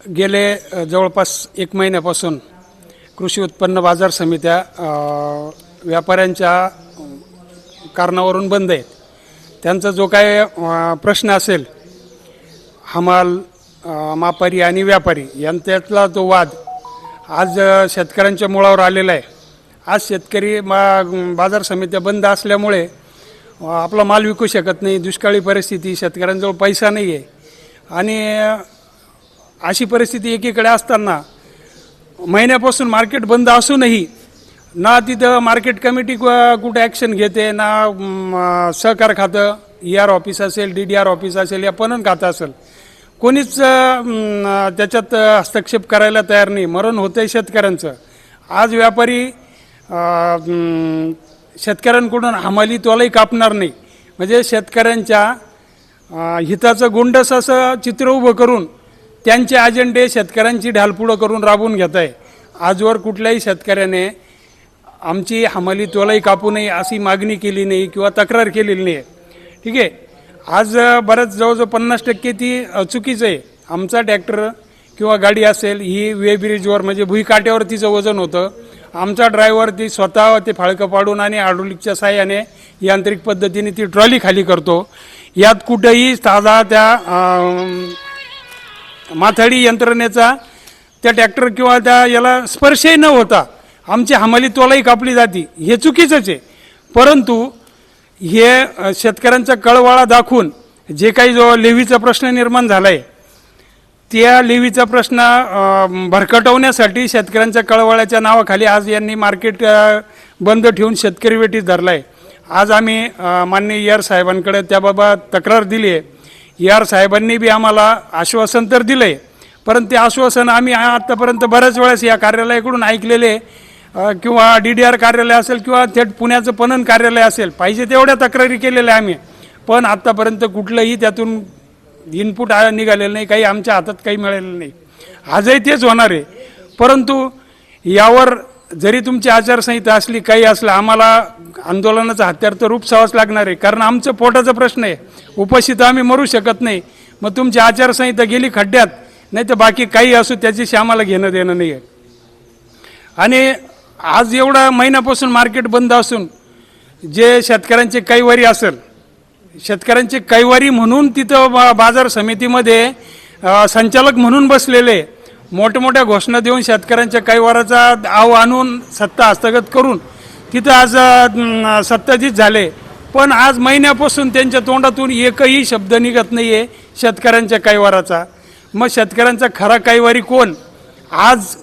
गेले जवळपास एक महिन्यापासून कृषी उत्पन्न बाजार समित्या व्यापाऱ्यांच्या कारणावरून बंद आहेत. त्यांचा जो काय प्रश्न असेल हमाल मापारी आणि व्यापारी यांच्यातला जो वाद आज शेतकऱ्यांच्या मुळावर आलेला आहे. आज शेतकरी मा बाजार समित्या बंद असल्यामुळे आपला माल विकू शकत नाही दुष्काळी परिस्थिती शेतकऱ्यांजवळ पैसा नाही आहे आणि अशी परिस्थिती एकीकडे असताना महिन्यापासून मार्केट बंद असूनही ना तिथं मार्केट कमिटी कु- कुठे ॲक्शन घेते ना सहकार खातं ई आर ऑफिस असेल डी डी आर ऑफिस असेल या पणन खातं असेल. कोणीच त्याच्यात हस्तक्षेप करायला तयार नाही. मरण होतं आहे शेतकऱ्यांचं. आज व्यापारी शेतकऱ्यांकडून हमाली तोलाही कापणार नाही. म्हणजे शेतकऱ्यांच्या हिताचं गुंडस असं चित्र उभं करून त्यांचे अजेंडे शेतकऱ्यांची ढालपुडं करून राबवून घेत आहे आजवर कुठल्याही शेतकऱ्याने आमची हमाली तोलाही कापू नये अशी मागणी केली नाही किंवा तक्रार केलेली नाही. ठीक आहे? आज बरंच जवळजवळ पन्नास टक्के ती चुकीचं आहे. आमचा ट्रॅक्टर किंवा गाडी असेल ही वे ब्रिजवर म्हणजे भुईकाट्यावर तिचं वजन होतं. आमचा ड्रायव्हर ती स्वतः ते फाळकं पाडून आणि हायड्रोलिकच्या साह्याने यांत्रिक पद्धतीने ती ट्रॉली खाली करतो. यात कुठंही साधा त्या माथाडी यंत्रणेचा त्या ट्रॅक्टर किंवा त्या याला स्पर्शही न होता आमची हमाली तोलाही कापली जाते. हे चुकीचंच आहे. परंतु हे शेतकऱ्यांचा कळवाळा दाखवून जे काही जो लेवीचा प्रश्न निर्माण झाला आहे त्या लेवीचा प्रश्न भरकटवण्यासाठी शेतकऱ्यांच्या कळवळ्याच्या नावाखाली आज यांनी मार्केट बंद ठेवून शेतकरी वेटीत धरला आहे आज आम्ही माननीय यार साहेबांकडे त्याबाबत तक्रार दिली आहे आर साहेबांनी बी आम्हाला आश्वासन तर दिलं आहे परंतु ते आश्वासन आम्ही आत्तापर्यंत बऱ्याच वेळेस या कार्यालयाकडून ऐकलेले किंवा डी डी आर कार्यालय असेल किंवा थेट पुण्याचं पणन कार्यालय असेल पाहिजे तेवढ्या तक्रारी केलेल्या आम्ही. पण आत्तापर्यंत कुठलंही त्यातून इनपुट आ- निघालेलं नाही काही आमच्या हातात काही मिळालेलं नाही. आजही तेच होणार आहे. परंतु यावर जरी तुमची आचारसंहिता असली काही असलं आम्हाला आंदोलनाचं हत्यार तर उपसावंच लागणार आहे. कारण आमचं पोटाचा प्रश्न आहे. उपाशी तर आम्ही मरू शकत नाही. मग तुमची आचारसंहिता गेली खड्ड्यात नाही तर बाकी काही असू त्याच्याशी आम्हाला घेणं देणं नाही आहे. आणि आज एवढा महिन्यापासून मार्केट बंद असून जे शेतकऱ्यांचे कैवारी असेल शेतकऱ्यांचे कैवारी म्हणून तिथं बा- बाजार समितीमध्ये संचालक म्हणून बसलेले मोठमोठ्या घोषणा देऊन शेतकऱ्यांच्या कैवाराचा आव आणून सत्ता हस्तगत करून तिथं आज अ, सत्ताधीश झाले. पण आज महिन्यापासून त्यांच्या तोंडातून एकही शब्द निघत नाही आहे शेतकऱ्यांच्या कैवाराचा मग शेतकऱ्यांचा खरा कैवारी कोण? आज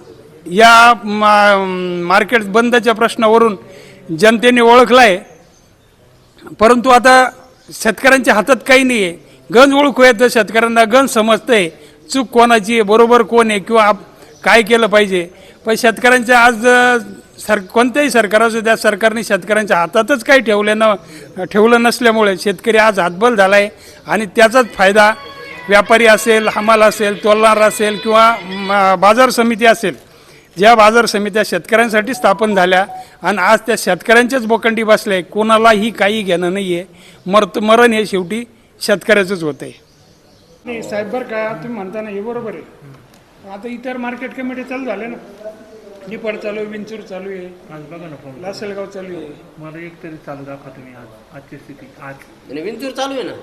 या मा- मार्केट बंदच्या प्रश्नावरून जनतेने ओळखलाय. परंतु आता शेतकऱ्यांच्या हातात काही नाही आहे गंज ओळखू येतं शेतकऱ्यांना गंज समजतंय. चूक कोणाची आहे बरोबर कोण आहे किंवा आप काय केलं पाहिजे. पण शेतकऱ्यांच्या आज सर कोणत्याही सरकार असू त्या सरकारने शेतकऱ्यांच्या हातातच काही ठेवलं न ठेवलं नसल्यामुळे शेतकरी आज हातबल झाला आहे आणि त्याचाच फायदा व्यापारी असेल हमाल असेल तोलणार असेल किंवा बाजार समिती असेल. ज्या बाजार समित्या शेतकऱ्यांसाठी स्थापन झाल्या आणि आज त्या शेतकऱ्यांच्याच बोकंडी बसल्या कोणालाही काही घेणं नाही आहे मरत मरण हे शेवटी शेतकऱ्याचंच होतं आहे नाही साहेब बरं का तुम्ही म्हणता ना हे बरोबर आहे. आता इतर मार्केट कमिटी चालू झाले ना. निपड चालू आहे विंचूर चालू आहे. आज बघा ना फोन लासलगाव चालू आहे. मला एक तरी चालू दाखवा तुम्ही आज आजची स्थिती आज. आणि विंचूर चालू आहे ना?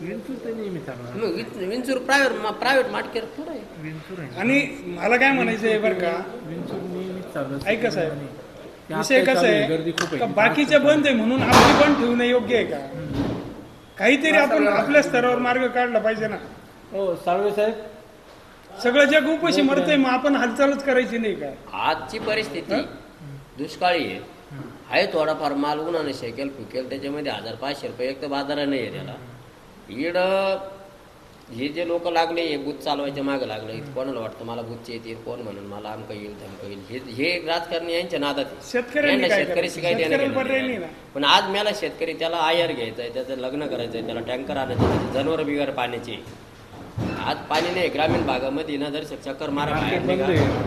विंचूर तर नेहमी चालू आहे. मग विं- विंचूर प्रायव्हेट प्रायव्हेट मार्केट थोडं आहे. विंचूर आहे. आणि मला काय म्हणायचं आहे बरं का? विंचूर नेहमीच चालू असते. ऐका साहेब. ते विषय कसा चालू आहे? गर्दी खूप का आहे बाकीचे बंद आहे म्हणून आपली पण ठेवणं योग्य आहे का? काहीतरी आपण आपल्या स्तरावर मार्ग काढला पाहिजे ना. हो साळवे साहेब. सगळं जग उपाशी मरतंय मग आपण हालचालच करायची नाही का आजची परिस्थिती दुष्काळी आहे. आहे थोडाफार माल उन्हाने शेकेल फुकेल त्याच्यामध्ये हजार पाचशे रुपये एक तर बाजारा नाही आहे त्याला इड हे जे लोक लागले हे बूथ चालवायच्या मागे लागले कोणाला वाटतं मला बूथचे येतील कोण म्हणून मला आमकं येईल धमकं येईल हे हे राजकारणी यांच्या नादात. नाही ना. पण आज मला शेतकरी त्याला आयर घ्यायचं आहे त्याचं लग्न करायचं आहे त्याला टँकर आणायचं जनावर बिगर पाण्याची आज पाणी नाही ग्रामीण भागामध्ये ना जर चक्कर मारा.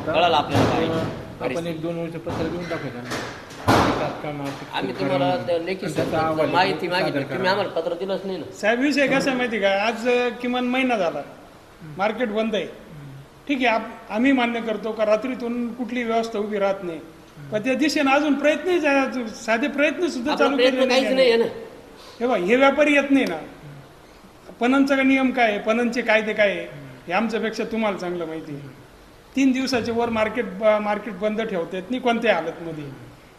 कळलं आपल्याला आपण. एक दोन वर्ष पत्र आर्थिक आम्ही तुम्हाला लेखी माहिती मागितली. तुम्ही. आम्हाला पत्र दिलंच नाही ना. साहेब विषय कसा आहे माहिती का? आज किमान महिना झाला. मार्केट बंद आहे. ठीक आहे आम्ही मान्य करतो का रात्रीतून कुठली व्यवस्था उभी राहत नाही. पण त्या दिशेने अजून प्रयत्न साधे प्रयत्न सुद्धा चालू काहीच नाही हे बघ हे व्यापारी येत नाही ना. पणनचा का नियम काय आहे? पणनचे कायदे काय आहे? हे आमच्यापेक्षा तुम्हाला चांगलं माहिती आहे. तीन दिवसाच्या वर मार्केट मार्केट बंद ठेवता येत नाही कोणत्याही हालतमध्ये.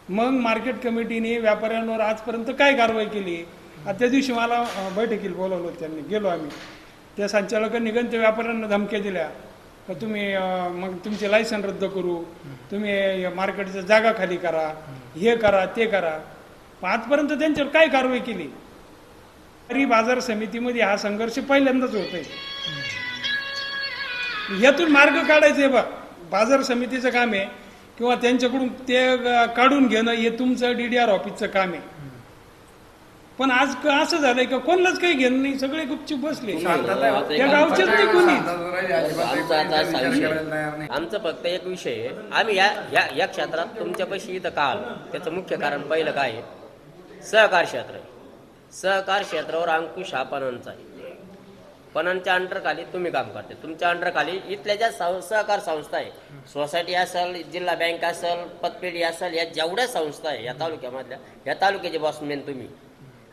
मग मार्केट कमिटीने व्यापाऱ्यांवर आजपर्यंत काय कारवाई केली? त्या दिवशी मला बैठकीला बोलवलं होतं त्यांनी. गेलो आम्ही. त्या संचालकांनी गण त्या व्यापाऱ्यांना धमक्या दिल्या. तुम्ही मग तुमचे लायसन रद्द करू. तुम्ही मार्केटच्या जागा खाली करा. हे करा ते करा. आजपर्यंत त्यांच्यावर काय कारवाई केली? तरी बाजार समितीमध्ये हा संघर्ष पहिल्यांदाच होत आहे यातून मार्ग काढायचे बा बाजार समितीचं काम आहे. किंवा त्यांच्याकडून ते काढून घेणं हे तुमचं डीडीआर ऑफिसचं काम आहे. पण आज असं झालंय का कोणालाच काही घेणं नाही सगळे गुपचूप बसले. त्या गावचेच नाही. कोणी. आमचा फक्त एक विषय आहे. आम्ही या या या क्षेत्रात तुमच्यापाशी इथं का आलो? त्याचं मुख्य कारण पहिलं काय आहे? सहकार क्षेत्र सहकार क्षेत्रावर अंकुश पणनचा आहे. पणांच्या अंडरखाली तुम्ही काम करते. तुमच्या अंडरखाली इथल्या ज्या सहकार संस्था आहे सोसायटी असेल जिल्हा बँक असेल पतपेढी असेल या जेवढ्या संस्था आहे या तालुक्यामधल्या या तालुक्याचे बॉसमेन तुम्ही.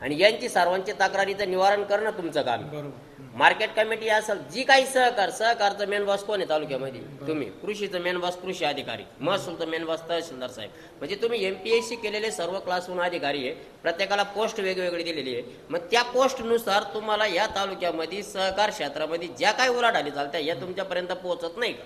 आणि यांची सर्वांची तक्रारीचं निवारण करणं तुमचं काम आहे. मार्केट कमिटी असेल जी काही सहकार सहकारचं मेन बॉस कोण आहे तालुक्यामध्ये? तुम्ही. कृषीचं मेन बॉस कृषी अधिकारी. महसूलचं मेन बॉस तहसीलदार साहेब. म्हणजे तुम्ही एमपीएससी केलेले सर्व क्लास वन अधिकारी आहे. प्रत्येकाला पोस्ट वेगवेगळी दिलेली आहे. मग त्या पोस्टनुसार तुम्हाला या तालुक्यामध्ये सहकार क्षेत्रामध्ये ज्या काही उलाढाली चालत्या या तुमच्यापर्यंत पोहोचत नाही का?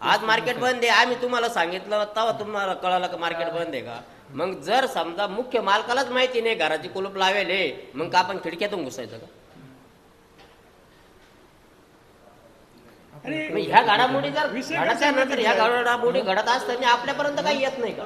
आज मार्केट बंद आहे. आम्ही तुम्हाला सांगितलं तेव्हा तुम्हाला कळालं का मार्केट बंद आहे का? मग जर समजा मुख्य मालकालाच माहिती नाही घराची कुलूप लावेल मग का आपण खिडक्यातून घुसायचं का? ह्या घडामोडी जर कसा नंतर ह्या घडामोडी घडत असताना आपल्यापर्यंत काही येत नाही का?